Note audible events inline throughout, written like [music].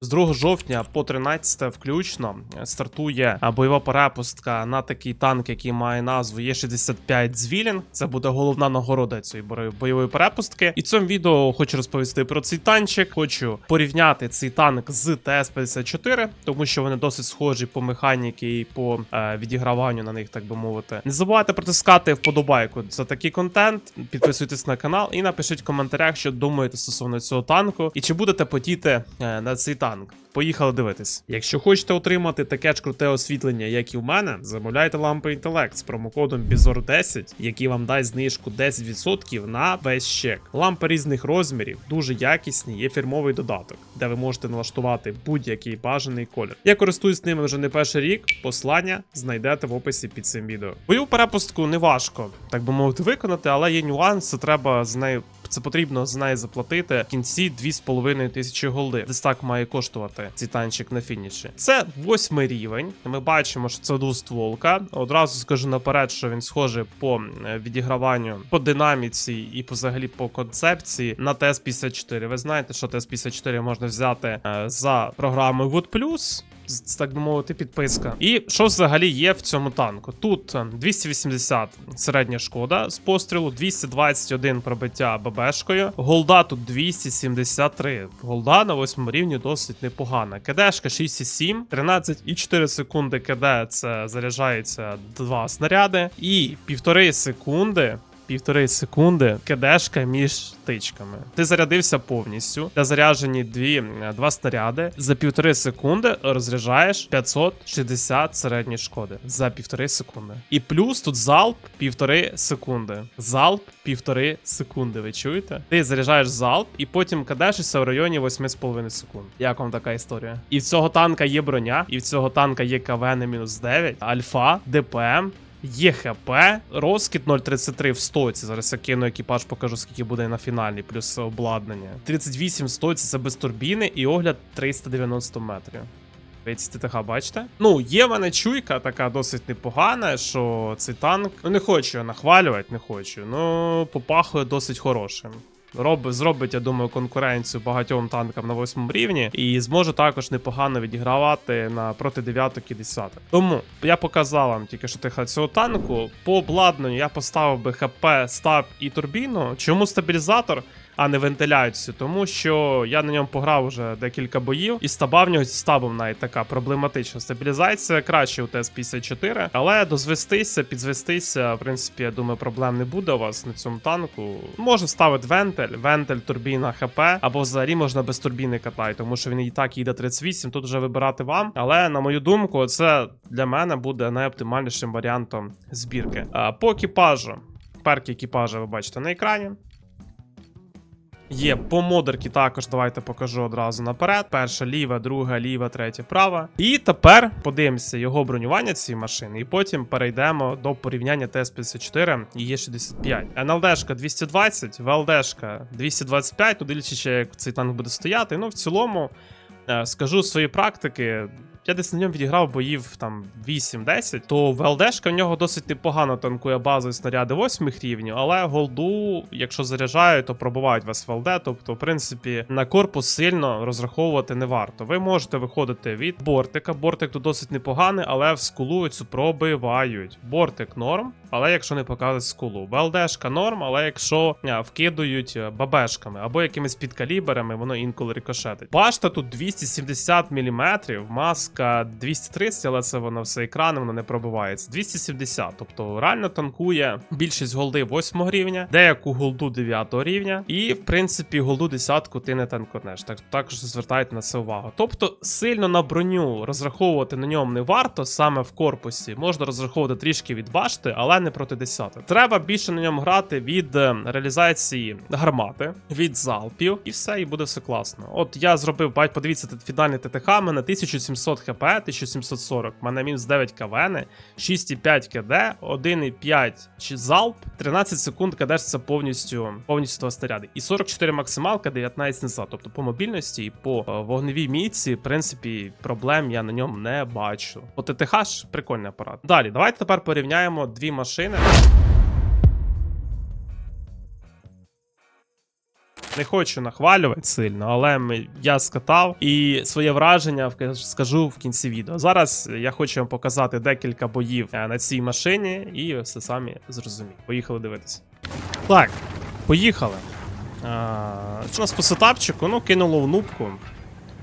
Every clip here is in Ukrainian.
З 2 жовтня по 13 включно е, стартує е, бойова перепустка на такий танк, який має назву Є65 Звілін. Це буде головна нагорода цієї бойової перепустки. І в цьому відео хочу розповісти про цей танчик. Хочу порівняти цей танк з ТС-54, тому що вони досить схожі по механіки і по е, відіграванню на них, так би мовити. Не забувайте протискати вподобайку за такий контент. Підписуйтесь на канал і напишіть в коментарях, що думаєте стосовно цього танку, і чи будете потіти е, на цей танк. Поїхали дивитись. Якщо хочете отримати таке ж круте освітлення, як і в мене, замовляйте лампи інтелект з промокодом BIZOR10, який вам дасть знижку 10% на весь чек. Лампи різних розмірів, дуже якісні, є фірмовий додаток, де ви можете налаштувати будь-який бажаний колір. Я користуюсь ними вже не перший рік. Послання знайдете в описі під цим відео. Бойову перепустку не важко, так би мовити, виконати, але є нюанс, це треба з нею. Це потрібно з неї заплатити в кінці 2,5 тисячі голди. Десь так має коштувати цей танчик на фініші. Це восьмий рівень. Ми бачимо, що це двостволка. Одразу скажу наперед, що він схожий по е, відіграванню, по динаміці і взагалі по концепції на ТС-54. Ви знаєте, що ТС-54 можна взяти е, за програмою Wood Так би мовити, підписка. І що взагалі є в цьому танку? Тут е, 280 середня шкода з пострілу, 221 пробиття ББшкою, голда тут 273. Голда на 8 рівні досить непогана. КДшка 6,7, 13,4 секунди КД це заряджається 2 снаряди, і півтори секунди. Півтори секунди кидешка між тичками. Ти зарядився повністю. Для заряджені дві, е, два снаряди. За півтори секунди розряджаєш 560 середньої шкоди. За півтори секунди. І плюс тут залп півтори секунди. Залп півтори секунди. Ви чуєте? Ти заряджаєш залп і потім кадешишся в районі 8,5 секунд. Як вам така історія? І в цього танка є броня, і в цього танка є КВН мінус 9, альфа, ДПМ. Є ХП, розкид 0.33 в стоці. Зараз я кину екіпаж, покажу, скільки буде на фіналі, плюс обладнання. 38 в стоці це без турбіни і огляд 390 метрів. Весь ТТХ, бачите? Ну, є в мене чуйка така досить непогана, що цей танк. Ну, не хочу його нахвалювати, не хочу. Ну, попахує досить хорошим. Роб, зробить, я думаю, конкуренцію багатьом танкам на восьмому рівні і зможе також непогано відігравати на проти дев'яток і десяток. Тому я показав вам тільки що тиха цього танку. По обладнанню я поставив би ХП, стаб і турбіну. Чому стабілізатор? А не вентиляцію, тому що я на ньому пограв вже декілька боїв, і стаба в нього зі стабом навіть така проблематична. Стабілізація краще у ТС-54, але дозвестися, підзвестися, в принципі, я думаю, проблем не буде у вас на цьому танку. Можна ставити вентиль, вентиль, турбіна, ХП, або взагалі можна без турбіни катати, тому що він і так їде 38, тут вже вибирати вам. Але на мою думку, це для мене буде найоптимальнішим варіантом збірки. По екіпажу. Перки екіпажа ви бачите на екрані. Є по модерки також, давайте покажу одразу наперед. Перша ліва, друга, ліва, третя, права. І тепер подивимося його бронювання цієї машини, і потім перейдемо до порівняння ТС-54 і Є65. НЛДшка 220, ВЛДшка 225, туди ще як цей танк буде стояти. Ну, в цілому, е, скажу з своєї практики. Я десь на ньому відіграв боїв там 8-10, то ВЛДшка в нього досить непогано танкує базу і снаряди 8 рівнів, але голду, якщо заряджають, то пробувають вас ВЛД. Тобто, в принципі, на корпус сильно розраховувати не варто. Ви можете виходити від бортика. Бортик тут досить непоганий, але в скулу цю пробивають. Бортик норм, але якщо не показують скулу. ВЛДшка норм, але якщо а, вкидують е, бабешками або якимись підкаліберами, воно інколи рикошетить. Башта тут 270 мм, маска 230, але це воно все екраном, воно не пробивається. 270, тобто реально танкує більшість голди 8 рівня, деяку голду 9 рівня, і в принципі голду 10 ти не танконеш. Так також звертайте на це увагу. Тобто сильно на броню розраховувати на ньому не варто саме в корпусі. Можна розраховувати трішки від башти, але не проти 10. Треба більше на ньому грати від е, реалізації гармати, від залпів, і все, і буде все класно. От я зробив, бать, подивіться, фінальний ТТХ, в мене 1700 хп, 1740, в мене мінус 9 КВН, 6,5 КД, 1,5 чи залп, 13 секунд кадешся повністю повністю снаряди. І 44 максималка, 19 назад. Тобто по мобільності і по е, вогневій міці, в принципі, проблем я на ньому не бачу. По ТТХ ж прикольний апарат. Далі, давайте тепер порівняємо дві машини. Не хочу нахвалювати сильно, але я скатав і своє враження скажу в кінці відео. Зараз я хочу вам показати декілька боїв е, на цій машині, і все самі зрозумієте. Поїхали дивитися. Так, поїхали. А, у нас по сетапчику? Ну, кинуло в нубку.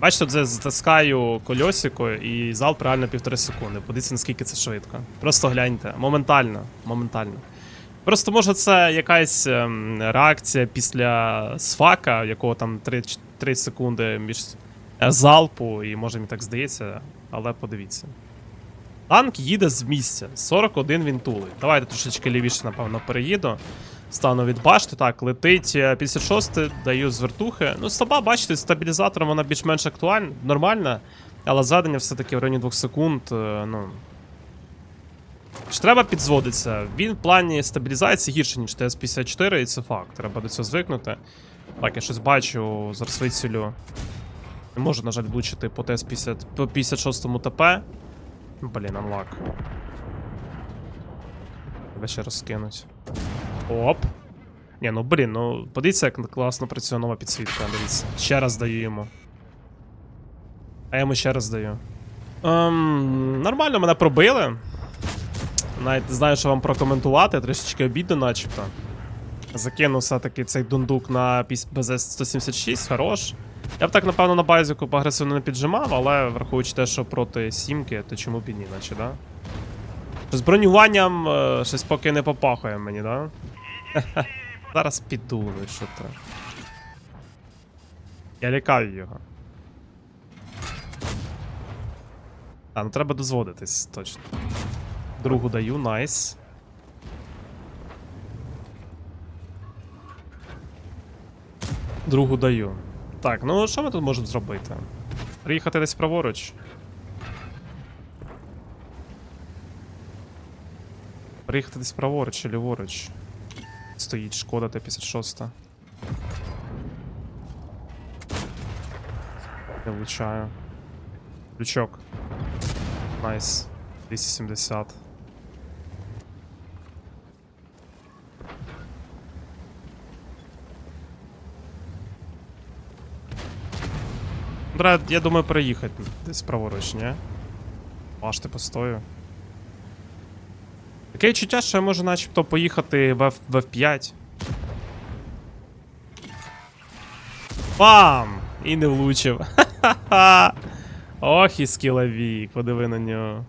Бачите, це затискаю кольосико і залп реально півтори секунди. Подивіться, наскільки це швидко. Просто гляньте. Моментально. Моментально. Просто може це якась ем, реакція після сфака, якого там 3, 3 секунди між е, залпу, і може мені так здається, але подивіться. Танк їде з місця. 41 він тулить. Давайте трошечки лівіше, напевно, переїду. Стану від башти. Так, летить е, 56, даю з вертухи. Ну, стаба, бачите, з стабілізатором вона більш-менш актуальна, нормальна. Але зведення все-таки в районі 2 секунд, е, ну. Ж треба підзводитися. Він в плані стабілізації гірше, ніж ТС-54, і це факт. Треба до цього звикнути. Так, я щось бачу, зараз вицілю. Не можу, на жаль, влучити по ТС-50 по 56 ТП. Блін, анлак. Тебе ще розкинуть. Оп. Ні, ну блін, ну подивіться, як класно працює нова підсвітка. Дивіться. Ще раз даю йому. А я йому ще раз даю. Ем, нормально мене пробили. Навіть не знаю, що вам прокоментувати, трішечки обідно, начебто. Закинув все-таки цей дундук на БЗ-176, хорош. Я б так, напевно, на базіку агресивно не піджимав, але враховуючи те, що проти сімки, то чому б і ні, наче, да? З бронюванням е, щось поки не попахує мені, да? [laughs] Зараз піду, ну що то. Я лякаю його. А, ну треба дозводитись, точно. Другу даю, найс. Другу даю. Так, ну що ми тут можемо зробити? Приїхати десь праворуч. Приїхати десь праворуч чи ліворуч. Стоїть шкода Т-56. Я влучаю. Лючок. Найс. 270. Треба, я думаю, переїхати десь праворуч, ні? Башти постою. Таке відчуття, що я можу начебто поїхати в, F, в F5. Бам! І не влучив. Ха-ха-ха! [laughs] Ох і скіловік, подиви на нього.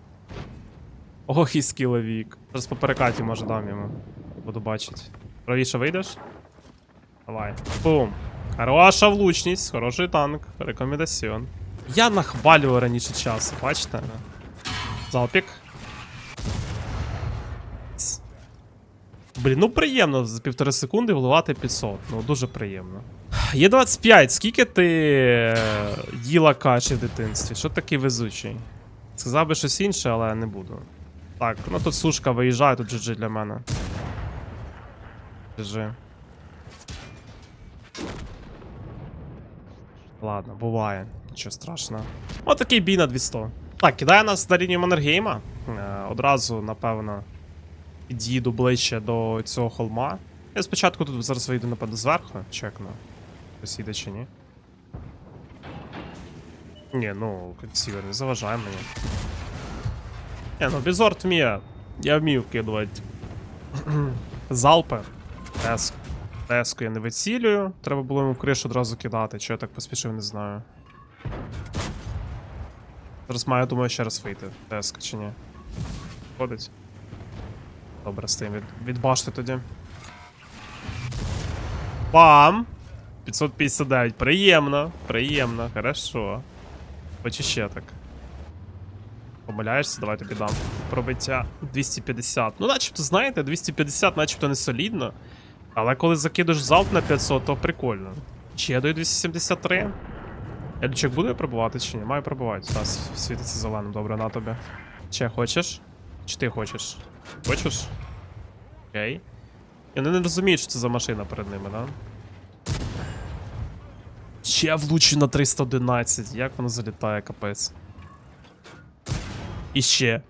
Ох і скіловік. Зараз по перекаті може дам йому. Буду бачити. Правіше вийдеш? Давай. Бум. Хороша влучність, хороший танк. Рекомендаціон. Я нахвалював раніше часу, бачите? Залпік. Блін, ну приємно за півтори секунди вливати 500. Ну дуже приємно. Є 25. Скільки ти е, їла каші в дитинстві? Що такий везучий? Сказав би щось інше, але не буду. Так, ну тут сушка виїжджає, тут GG для мене. GG. Ладно, буває, нічого страшного. Отакий бій на 200. Так, кидає нас на лінію Маннергейма. Е, одразу, напевно, під'їду ближче до цього холма. Я спочатку тут зараз вийду, напевно, зверху, чекну. Хтось їде чи ні. Ні, ну, Сівер, не заважай мені. Ні, ну Бізорт вміє. Я вмію кидувати. [clears throat] Залпи. Теск. Теску я не вицілюю. Треба було йому в кришу одразу кидати. Чого я так поспішив, не знаю. Зараз маю, думаю, ще раз вийти. Теска чи ні. Ходить. Добре, стоїм від, від тоді. Бам! 559. Приємно, приємно, хорошо. Хочу ще так. Помиляєшся, давай тобі дам. Пробиття 250. Ну, начебто, знаєте, 250, начебто не солідно. Але коли закидуєш залп на 500, то прикольно. Чи я даю 273? Я лючок буду пробувати чи ні? Маю пробувати. Зараз світиться зеленим, добре, на тобі. Чи хочеш? Чи ти хочеш? Хочеш? Окей. Я не розумію, що це за машина перед ними, да? Ще влучу на 311. Як воно залітає, капець. І ще.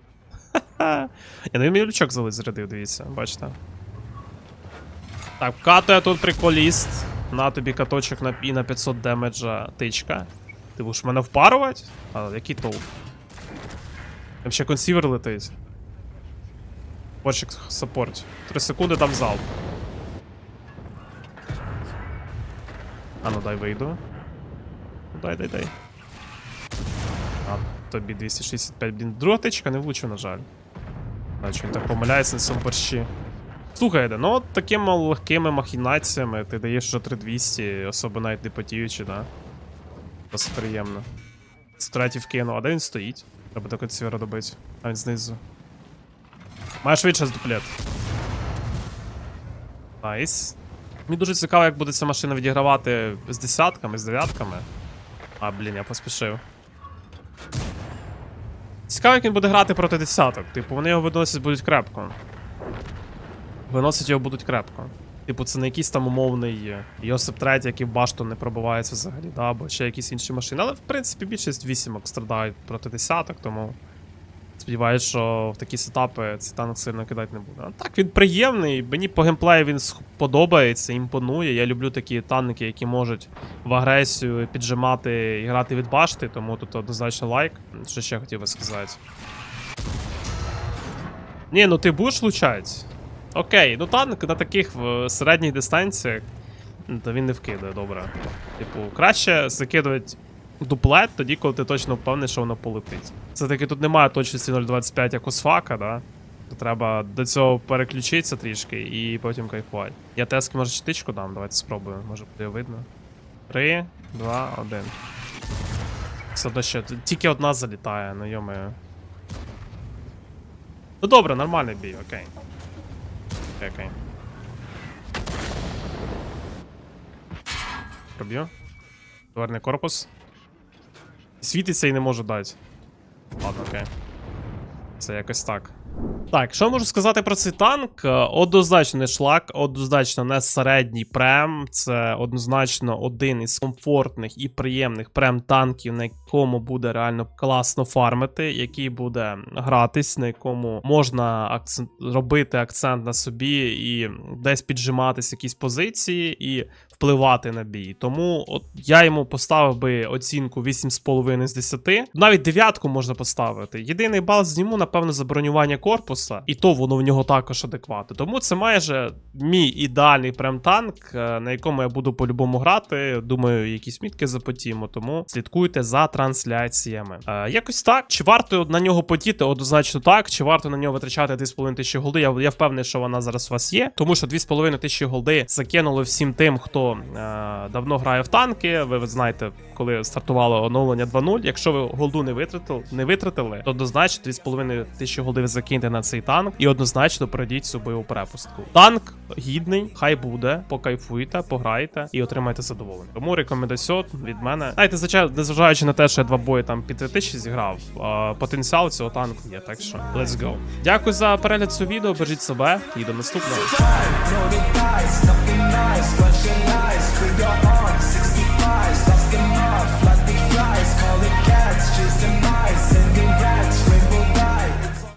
Ха-ха. Я не мій лючок залить зарядив, дивіться, бачите. Так, вкатує тут приколіст. На тобі каточок на, і на 500 демеджа тичка. Ти будеш мене впарувати? А який толк? Там ще консівер летить. Борщик саппорт. 3 секунди дам залп. А ну дай вийду. Дай, дай, дай. А, тобі 265, блін. Друга тичка не влучив, на жаль. Значить він так помиляється на цьому борщі. Слухайте, ну от такими легкими махінаціями ти даєш вже 3200, особо навіть не потіючи, да? Досить приємно. Стратів кину, а де він стоїть? Треба таке цвіра добити. А він знизу. Маєш швидше з дуплет. Найс. Мені дуже цікаво, як буде ця машина відігравати з десятками, з дев'ятками. А, блін, я поспішив. Цікаво, як він буде грати проти десяток. Типу, вони його виносять будуть крепко. Виносять його будуть крепко. Типу, це не якийсь там умовний Йосип 3, який в башту не пробивається взагалі, да, або ще якісь інші машини. Але в принципі більшість вісімок страдають проти десяток, тому сподіваюсь, що в такі сетапи цей танк сильно кидати не буде. А так, він приємний, мені по геймплею він подобається, імпонує. Я люблю такі танки, які можуть в агресію піджимати і грати від башти, тому тут однозначно лайк. Що ще хотів би сказати. Ні, ну ти будеш влучати? Окей, ну танк на таких в середніх дистанціях, то він не вкидає, добре. Типу, краще закидувати дуплет тоді, коли ти точно впевнений, що воно полетить. Все-таки тут немає точності 0.25 як у сфака, да? Треба до цього переключитися трішки і потім кайфувати. Я тески може чтичку дам, давайте спробуємо, може буде видно. 3, 2, 1. Все одно ще. Тільки одна залітає, ну йомаю. Ну добре, нормальний бій, окей. Окей, окей. Проб'ю. Товарний корпус. Світиться і не можу дати. Ладно, окей. Це якось так. Так, що можу сказати про цей танк? Е, Однозначно не шлак, однозначно не середній прем. Це однозначно один із комфортних і приємних прем-танків, на якому буде реально класно фармити, який буде гратись, на якому можна акцент, робити акцент на собі і десь піджиматись якісь позиції і впливати на бій. Тому от я йому поставив би оцінку 8,5 з 10. Навіть дев'ятку можна поставити. Єдиний бал зніму, напевно, за бронювання корпуса, і то воно в нього також адекватне. Тому це майже мій ідеальний прем-танк, е, на якому я буду по-любому грати. Думаю, якісь мітки запотімо, тому слідкуйте за трансляціями. Е, якось так. Чи варто на нього потіти? Однозначно так. Чи варто на нього витрачати 2,5 тисячі голди? Я, я впевнений, що вона зараз у вас є. Тому що 2,5 тисячі голди закинули всім тим, хто е, давно грає в танки. Ви, знаєте, коли стартувало оновлення 2.0. Якщо ви голду не витратили, не витратили, то однозначно 2,5 тисячі голди закиньте на цей танк і однозначно пройдіть цю бойову перепустку. Танк гідний, хай буде, покайфуйте, пограйте і отримайте задоволення. Тому рекомендаціон від мене. Знаєте, звичайно, незважаючи на те, що я два бої там під 3 тисячі зіграв, а, потенціал цього танку є. Так що let's go. Дякую за перегляд цього відео. Бережіть себе і до наступного. nice, nice with your arms, cats, just demise.